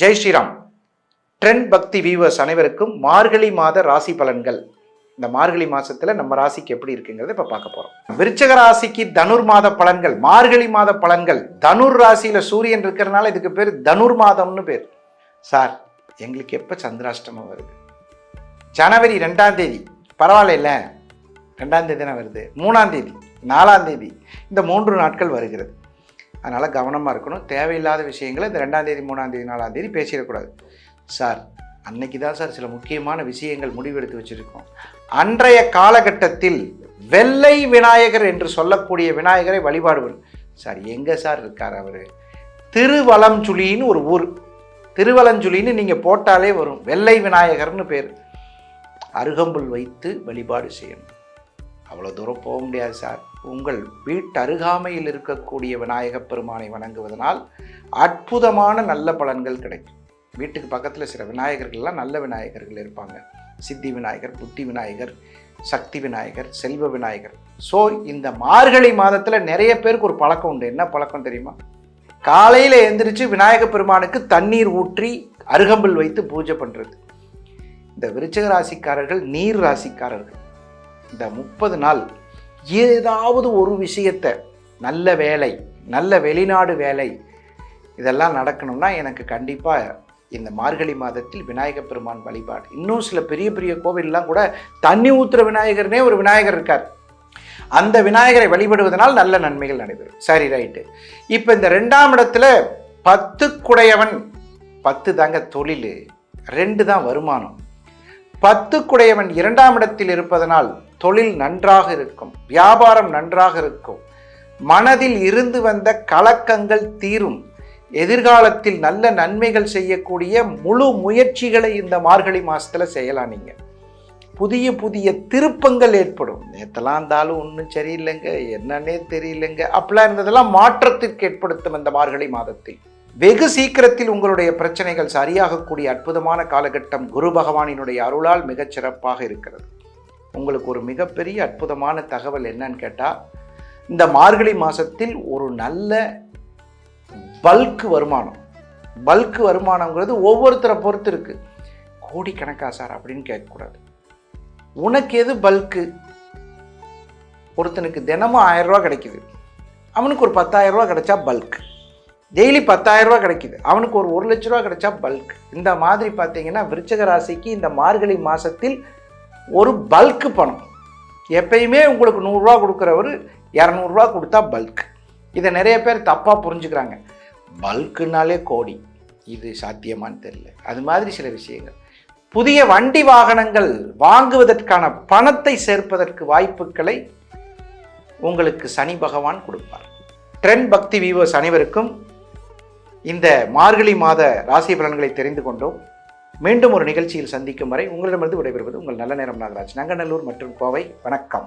Jai Shriram. Trend Bhakti viewers அனைவருக்கும் மார்கழி மாத ராசி பலன்கள். இந்த மார்கழி மாசத்துல நம்ம ராசிக்கு எப்படி இருக்குங்கிறத இப்ப பார்க்க போறோம். விருச்சக ராசிக்கு தனுர் மாத பலன்கள் மார்கழி மாத பலன்கள். தனுர் ராசியில சூரியன் இருக்கிறனால இதுக்கு பேர் தனுர் மாதம்னு பேர். சார் எங்களுக்கு எப்ப சந்திராஷ்டமம் வருது? ஜனவரி ரெண்டாம் தேதி. பரவாயில்ல ரெண்டாம் தேதி தானே வருது? மூணாம் தேதி நாலாம் தேதி. இந்த மூன்று நாட்கள் வருகிறது. அதனால் கவனமாக இருக்கணும். தேவையில்லாத விஷயங்களை இந்த ரெண்டாந்தேதி மூணாந்தேதி நாலாந்தேதி நாலாம் தேதி பேசிடக்கூடாது. சார் அன்னைக்கு தான் சார் சில முக்கியமான விஷயங்கள் முடிவெடுத்து வச்சுருக்கோம். அன்றைய காலகட்டத்தில் வெள்ளை விநாயகர் என்று சொல்லக்கூடிய விநாயகரை வழிபாடுவர். சார் எங்கே சார் இருக்கார் அவர்? திருவலஞ்சுழின்னு ஒரு ஊர். திருவலஞ்சுழின்னு நீங்கள் போட்டாலே வரும். வெள்ளை விநாயகர்னு பேர். அருகம்புல் வைத்து வழிபாடு செய்யணும். அவ்வளோ தூரம் போக முடியாது சார். உங்கள் வீட்டருகாமையில் இருக்கக்கூடிய விநாயகப் பெருமானை வணங்குவதனால் அற்புதமான நல்ல பலன்கள் கிடைக்கும். வீட்டுக்கு பக்கத்தில் சில விநாயகர்கள்லாம் நல்ல விநாயகர்கள் இருப்பாங்க. சித்தி விநாயகர் புத்தி விநாயகர் சக்தி விநாயகர் செல்வ விநாயகர். ஸோ இந்த மார்கழி மாதத்தில் நிறைய பேருக்கு ஒரு பழக்கம் உண்டு. என்ன பழக்கம் தெரியுமா? காலையில் எழுந்திரிச்சு விநாயகப் பெருமானுக்கு தண்ணீர் ஊற்றி அருகம்புல் வைத்து பூஜை பண்ணுறது இந்த விருச்சக ராசிக்காரர்கள் நீர் ராசிக்காரர்கள். இந்த முப்பது நாள் ஏதாவது ஒரு விஷயத்தை நல்ல வேலை நல்ல வெளிநாடு வேலை இதெல்லாம் நடக்கணும்னா எனக்கு கண்டிப்பாக இந்த மார்கழி மாதத்தில் விநாயகப் பெருமான் வழிபாடு. இன்னும் சில பெரிய பெரிய கோவில்லாம் கூட தண்ணி ஊற்றுற விநாயகர்னே ஒரு விநாயகர் இருக்கார். அந்த விநாயகரை வழிபடுவதனால் நல்ல நன்மைகள் நடைபெறும். சரி ரைட்டு. இப்போ இந்த ரெண்டாம் இடத்துல பத்து குடையவன் பத்து தாங்க தொழில் ரெண்டு தான் வருமானம். பத்து குடையவன் இரண்டாம் இடத்தில் இருப்பதனால் தொழில் நன்றாக இருக்கும் வியாபாரம் நன்றாக இருக்கும். மனதில் இருந்து வந்த கலக்கங்கள் தீரும். எதிர்காலத்தில் நல்ல நன்மைகள் செய்யக்கூடிய முழு முயற்சிகளை இந்த மார்கழி மாதத்தில் செய்யலாம் நீங்கள் புதிய புதிய திருப்பங்கள் ஏற்படும். நேத்தெல்லாம் இருந்தாலும் ஒன்றும் சரியில்லைங்க என்னன்னே தெரியலைங்க. அப்படிலாம் இருந்ததெல்லாம் மாற்றத்திற்கு ஏற்படுத்தும் இந்த மார்கழி மாதத்தில். வெகு சீக்கிரத்தில் உங்களுடைய பிரச்சனைகள் சரியாகக்கூடிய அற்புதமான காலகட்டம் குரு பகவானினுடைய அருளால் மிகச் சிறப்பாக இருக்கிறது. உங்களுக்கு ஒரு மிகப்பெரிய அற்புதமான தகவல் என்னன்னு கேட்டால் இந்த மார்கழி மாதத்தில் ஒரு நல்ல பல்க் வருமானம். பல்க் வருமானங்கிறது ஒவ்வொருத்தரை பொறுத்து இருக்குது கோடிக்கணக்கா சார் அப்படின்னு கேட்கக்கூடாது. உனக்கு எது பல்க்கு ஒருத்தனுக்கு தினமும் ஆயிரம் ரூபா கிடைக்குது. அவனுக்கு ஒரு பத்தாயிரம் ரூபா கிடைச்சா பல்க் டெய்லி பத்தாயிரம் ரூபா கிடைக்குது. அவனுக்கு ஒரு ஒரு லட்ச ரூபா கிடைச்சா பல்க் இந்த மாதிரி பார்த்தீங்கன்னா விருச்சக ராசிக்கு இந்த மார்கழி மாதத்தில் ஒரு பல்க்கு பணம். எப்பயுமே உங்களுக்கு நூறுரூவா கொடுக்குறவர் இரநூறுவா கொடுத்தா பல்க் இதை நிறைய பேர் தப்பாக புரிஞ்சுக்கிறாங்க. பல்க்குனாலே கோடி. இது சாத்தியமான்னு தெரியல. அது மாதிரி சில விஷயங்கள். புதிய வண்டி வாகனங்கள் வாங்குவதற்கான பணத்தை சேர்ப்பதற்கு வாய்ப்புகளை உங்களுக்கு சனி பகவான் கொடுப்பார். ட்ரெண்ட் பக்தி வீவர்ஸ் அனைவருக்கும் இந்த மார்கழி மாத ராசி பலன்களை தெரிந்து கொண்டோம். மீண்டும் ஒரு நிகழ்ச்சியில் சந்திக்கும் வரை உங்களிடமிருந்து விடைபெறுவது உங்கள் நல்ல நேரம் நாகராஜ். நங்கநல்லூர் மற்றும் கோவை. வணக்கம்.